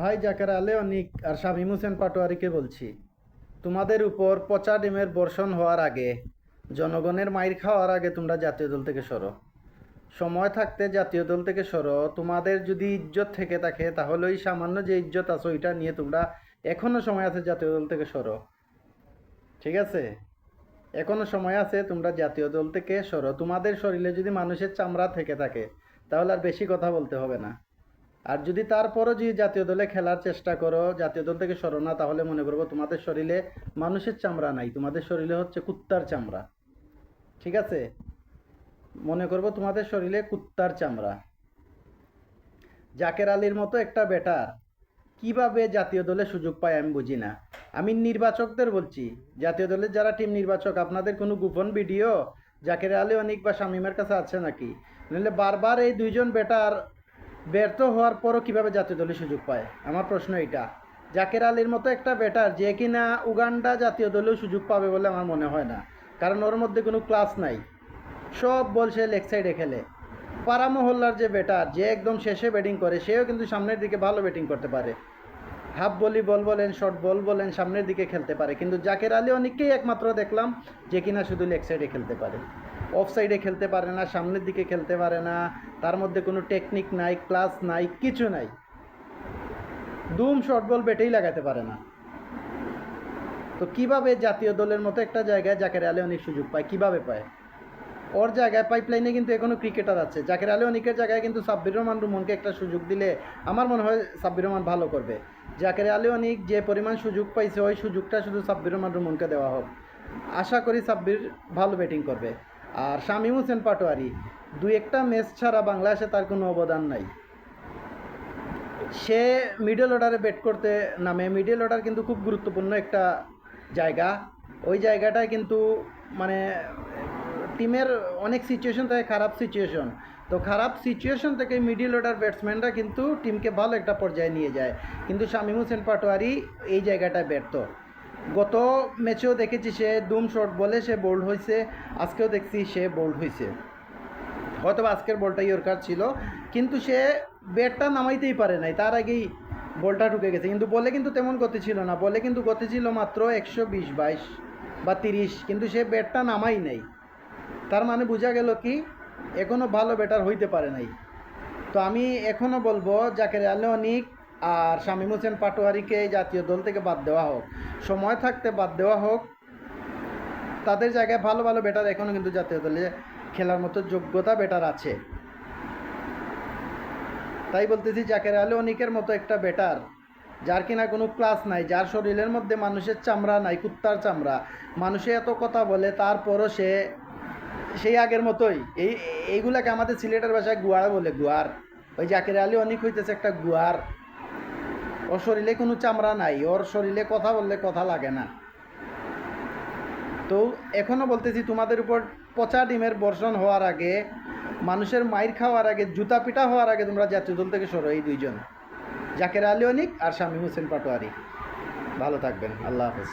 ভাই জাকের আলে, অনিক আর শামীম হোসেন পাটোয়ারিকে বলছি। তোমাদের উপর পচা ডিমের বর্ষণ হওয়ার আগে, জনগণের মাইর খাওয়ার আগে তোমরা জাতীয় দল থেকে সরো। সময় থাকতে জাতীয় দল থেকে সরো, তোমাদের যদি ইজ্জত থেকে থাকে তাহলে ওই সামান্য যে ইজ্জত আছে, ওইটা নিয়ে তোমরা এখনও সময় আছে জাতীয় দল থেকে সরো। ঠিক আছে? এখনও সময় আছে তোমরা জাতীয় দল থেকে সরো। তোমাদের শরীরে যদি মানুষের চামড়া থেকে থাকে, তাহলে আর বেশি কথা বলতে হবে না। আর যদি তারপরও যদি জাতীয় দলে খেলার চেষ্টা করো, জাতীয় দল থেকে সরো না, তাহলে মনে করব তোমাদের শরীরে মানুষের চামড়া নাই। তোমাদের শরীরে হচ্ছে কুত্তার চামড়া। ঠিক আছে? মনে করব তোমাদের শরীরে কুত্তার চামড়া। জাকের আলীর মতো একটা বেটা কীভাবে জাতীয় দলে সুযোগ পায় আমি বুঝি না। আমি নির্বাচকদের বলছি, জাতীয় দলের যারা টিম নির্বাচক, আপনাদের কোনো গোপন ভিডিও জাকের আলী অনিক বা শামীমের কাছে আছে নাকি? নাহলে বারবার এই দুইজন বেটার ব্যর্থ হওয়ার পরও কীভাবে জাতীয় দলে সুযোগ পায়? আমার প্রশ্ন এটা জাকের আলীর মতো একটা ব্যাটার যে কিনা উগান্ডা জাতীয় দলেও সুযোগ পাবে বলে আমার মনে হয় না। কারণ ওর মধ্যে কোনো ক্লাস নাই। সব বল সে লেগ সাইডে খেলে। পাড়া মহল্লার যে ব্যাটার, যে একদম শেষে ব্যাটিং করে, সেও কিন্তু সামনের দিকে ভালো ব্যাটিং করতে পারে। হাফ বলি বল বলেন, শর্ট বল বলেন, সামনের দিকে খেলতে পারে। কিন্তু জাকের আলী অনেককেই একমাত্র দেখলাম যে কিনা শুধু লেগ সাইডে খেলতে পারে। অফ সাইডে খেলতে পারে না, সামনের দিকে খেলতে পারে না, তার মধ্যে কোনো টেকনিক নাই ক্লাস নাই, কিছু নাই। দুম শর্ট বল ব্যাটেই লাগাতে পারে না। তো কীভাবে জাতীয় দলের মতো একটা জায়গায় জাকের আলী অনেক সুযোগ পায়? কীভাবে পায়? ওর জায়গায় পাইপলাইনে কিন্তু এখনও ক্রিকেটার আছে। জাকের আলী অনিকের জায়গায় কিন্তু সাব্বির রহমান রুমনকে একটা সুযোগ দিলে আমার মনে হয় সাব্বির রহমান ভালো করবে। জাকের আলী অনিক যে পরিমাণ সুযোগ পাইছে, ওই সুযোগটা শুধু সাব্বির রহমান রুমনকে দেওয়া হোক। আশা করি সাব্বির ভালো ব্যাটিং করবে। আর শামীম হোসেন পাটোয়ারি, দুই একটা ম্যাচ ছাড়া বাংলাদেশে তার কোনো অবদান নাই। সে মিডল অর্ডারে ব্যাট করতে নামে। মিডল অর্ডার কিন্তু খুব গুরুত্বপূর্ণ একটা জায়গা। ওই জায়গাটায় কিন্তু মানে টিমের অনেক সিচুয়েশন থাকে, খারাপ সিচুয়েশন তো খারাপ সিচুয়েশন থেকে মিডিল অর্ডার ব্যাটসম্যানরা কিন্তু টিমকে ভালো একটা পর্যায়ে নিয়ে যায়। কিন্তু শামীম হোসেন পাটোয়ারি এই জায়গাটায় ব্যর্থ। গত ম্যাচেও দেখেছি সে দুম শট বলে সে বোল্ড হয়েছে, আজকেও দেখছি সে বোল্ড হয়েছে। হয়তো আজকের বলটাই ওর কাছ ছিল, কিন্তু সে ব্যাটটা নামাইতেই পারে নাই, তার আগেই বলটা ঢুকে গেছে। কিন্তু বলে কিন্তু তেমন গতি ছিল না, বলে কিন্তু গতি ছিল মাত্র একশো বিশ বাইশ বা তিরিশ, কিন্তু সে ব্যাটটা নামাই নাই। তার মানে বোঝা গেল কি এখনও ভালো ব্যাটার হইতে পারে নাই। তো আমি এখনও বলব জাকের আলী অনিক আর শামীম হোসেন পাটোয়ারিকে জাতীয় দল থেকে বাদ দেওয়া হোক। সময় থাকতে বাদ দেওয়া হোক। তাদের জায়গায় ভালো ভালো ব্যাটার এখনও কিন্তু জাতীয় দলে খেলার মতো যোগ্যতা ব্যাটার আছে। তাই বলতেছি, জাকের আলী অনিকের মতো একটা ব্যাটার যার কিনা কোনো ক্লাস নাই, যার শরীরের মধ্যে মানুষের চামড়া নাই, কুত্তার চামড়া। মানুষে এত কথা বলে, তারপরও সে, সেই আগের মতোই। এই, এইগুলাকে আমাদের সিলেটের ভাষায় গুয়ার বলে, গুয়ার। ওই জাকের আলী অনেক হইতেছে একটা গুয়ার। ওর শরীরে কোনো চামড়া নাই, ওর শরীরে কথা বললে কথা লাগে না। তো এখনও বলতেছি, তোমাদের উপর পচা ডিমের বর্ষণ হওয়ার আগে, মানুষের মাইর খাওয়ার আগে, জুতা পিটা হওয়ার আগে তোমরা জাতীয় দল থেকে সরো, এই দুইজন। জাকের আলিওনিক আর শামীম হোসেন পাটোয়ারি। ভালো থাকবেন। আল্লাহ হাফেজ।